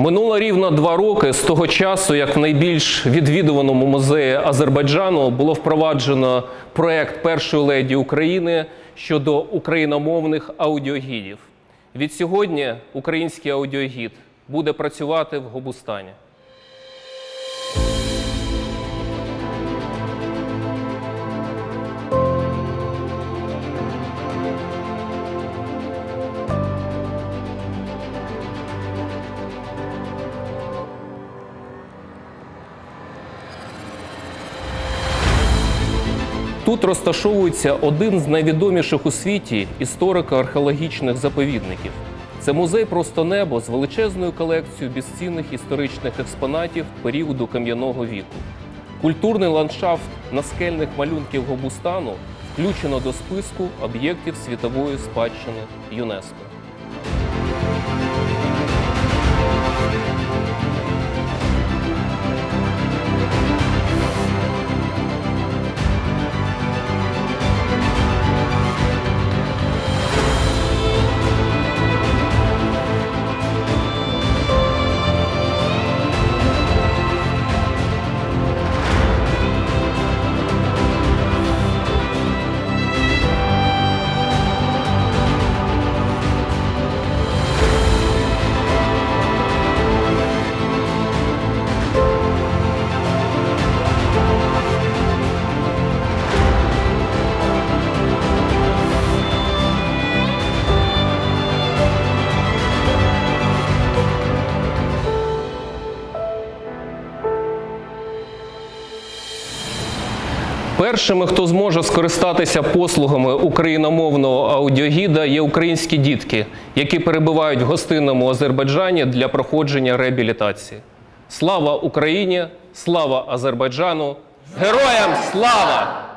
Минуло рівно два роки з того часу, як в найбільш відвідуваному музеї Азербайджану було впроваджено проект першої леді України щодо україномовних аудіогідів. Від сьогодні український аудіогід буде працювати в Гобустані. Тут розташовується один з найвідоміших у світі історико-археологічних заповідників. Це музей просто небо з величезною колекцією безцінних історичних експонатів періоду кам'яного віку. Культурний ландшафт наскельних малюнків Гобустану включено до списку об'єктів світової спадщини ЮНЕСКО. Першими, хто зможе скористатися послугами україномовного аудіогіда, є українські дітки, які перебувають в гостинному Азербайджані для проходження реабілітації. Слава Україні! Слава Азербайджану! Героям слава!